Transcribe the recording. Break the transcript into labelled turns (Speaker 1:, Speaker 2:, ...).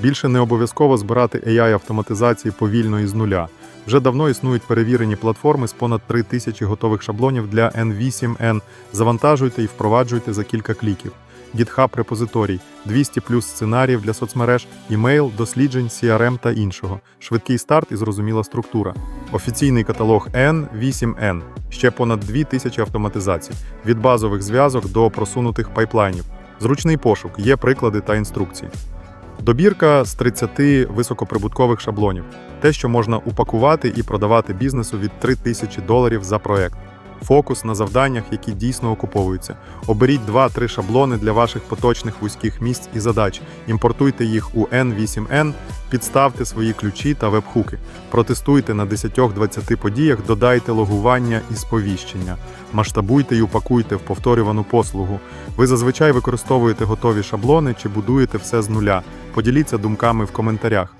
Speaker 1: Більше не обов'язково збирати AI автоматизації повільно і з нуля. Вже давно існують перевірені платформи з понад 3 тисячі готових шаблонів для N8N. Завантажуйте і впроваджуйте за кілька кліків. GitHub репозиторій, 200 плюс сценаріїв для соцмереж, імейл, досліджень, CRM та іншого. Швидкий старт і зрозуміла структура. Офіційний каталог N8N. Ще понад 2000 автоматизацій від базових зв'язок до просунутих пайплайнів. Зручний пошук, є приклади та інструкції. Добірка з 30 високоприбуткових шаблонів. Те, що можна упакувати і продавати бізнесу від 3000 доларів за проект. Фокус на завданнях, які дійсно окуповуються. Оберіть 2-3 шаблони для ваших поточних вузьких місць і задач. Імпортуйте їх у N8N, підставте свої ключі та вебхуки. Протестуйте на 10-20 подіях, додайте логування і сповіщення. Масштабуйте і упакуйте в повторювану послугу. Ви зазвичай використовуєте готові шаблони чи будуєте все з нуля. Поділіться думками в коментарях.